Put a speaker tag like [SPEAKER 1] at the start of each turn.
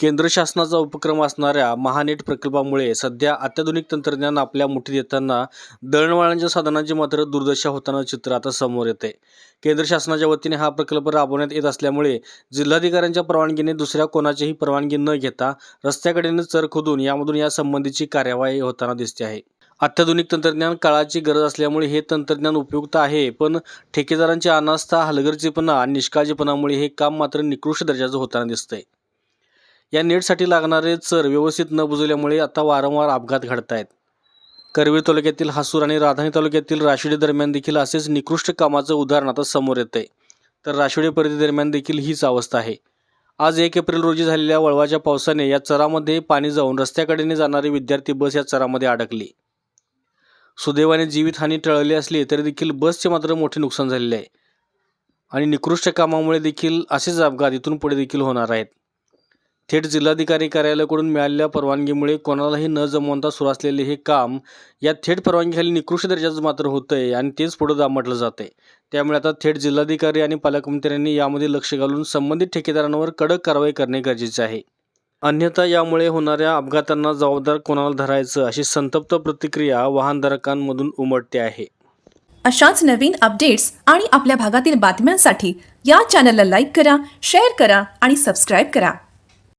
[SPEAKER 1] केंद्र शासनाचा उपक्रम असणाऱ्या महानेट प्रकल्पामुळे सध्या अत्याधुनिक तंत्रज्ञान आपल्या मुठीत येताना दळणवळणाच्या साधनांची मात्र दुर्दशा होताना चित्र आता समोर येते. केंद्र शासनाच्या वतीने हा प्रकल्प राबवण्यात येत असल्यामुळे जिल्हाधिकाऱ्यांच्या परवानगीने दुसऱ्या कोणाचीही परवानगी न घेता रस्त्याकडेने चर खोदून यामधून यासंबंधीची कार्यवाही होताना दिसते आहे. अत्याधुनिक तंत्रज्ञान काळाची गरज असल्यामुळे हे तंत्रज्ञान उपयुक्त आहे पण ठेकेदारांची अनास्था हलगर्जीपणा आणि निष्काळजीपणामुळे हे काम मात्र निकृष्ट दर्जाचं होताना दिसतंय. या नेटसाठी लागणारे चर व्यवस्थित न बुजवल्यामुळे आता वारंवार अपघात घडत आहेत करवीर तालुक्यातील हासूर आणि राधानी तालुक्यातील राशिडी दरम्यान देखील असेच निकृष्ट कामाचं उदाहरण आता समोर येत आहे तर राशिडी परिधीदरम्यान देखील हीच अवस्था आहे. आज एक एप्रिल रोजी झालेल्या वळवाच्या पावसाने या चरामध्ये पाणी जाऊन रस्त्याकडेने जाणारी विद्यार्थी बस या चरामध्ये अडकली. सुदैवाने जीवितहानी टळली असली तरी देखील बसचे मात्र मोठे नुकसान झालेले आहे. आणि निकृष्ट कामामुळे देखील असेच अपघात इथून पुढे देखील होणार आहेत. थेट जिल्हाधिकारी कार्यालयाकडून मिळालेल्या परवानगीमुळे कोणालाही न जमवता सुरू असलेले हे काम या थेट परवानगीखाली निकृष्ट दर्जाचं मात्र होतं आहे आणि तेच पुढं दामटलं जातं आहे त्यामुळे आता थेट जिल्हाधिकारी आणि पालकमंत्र्यांनी यामध्ये लक्ष घालून संबंधित ठेकेदारांवर कडक कारवाई करणे गरजेचे आहे. अन्यथा यामुळे होणाऱ्या अपघातांना जबाबदार कोणाला धरायचं अशी संतप्त प्रतिक्रिया वाहनधारकांमधून उमटते आहे.
[SPEAKER 2] अशाच नवीन अपडेट्स आणि आपल्या भागातील बातम्यांसाठी या चॅनलला लाईक करा शेअर करा आणि सबस्क्राईब करा.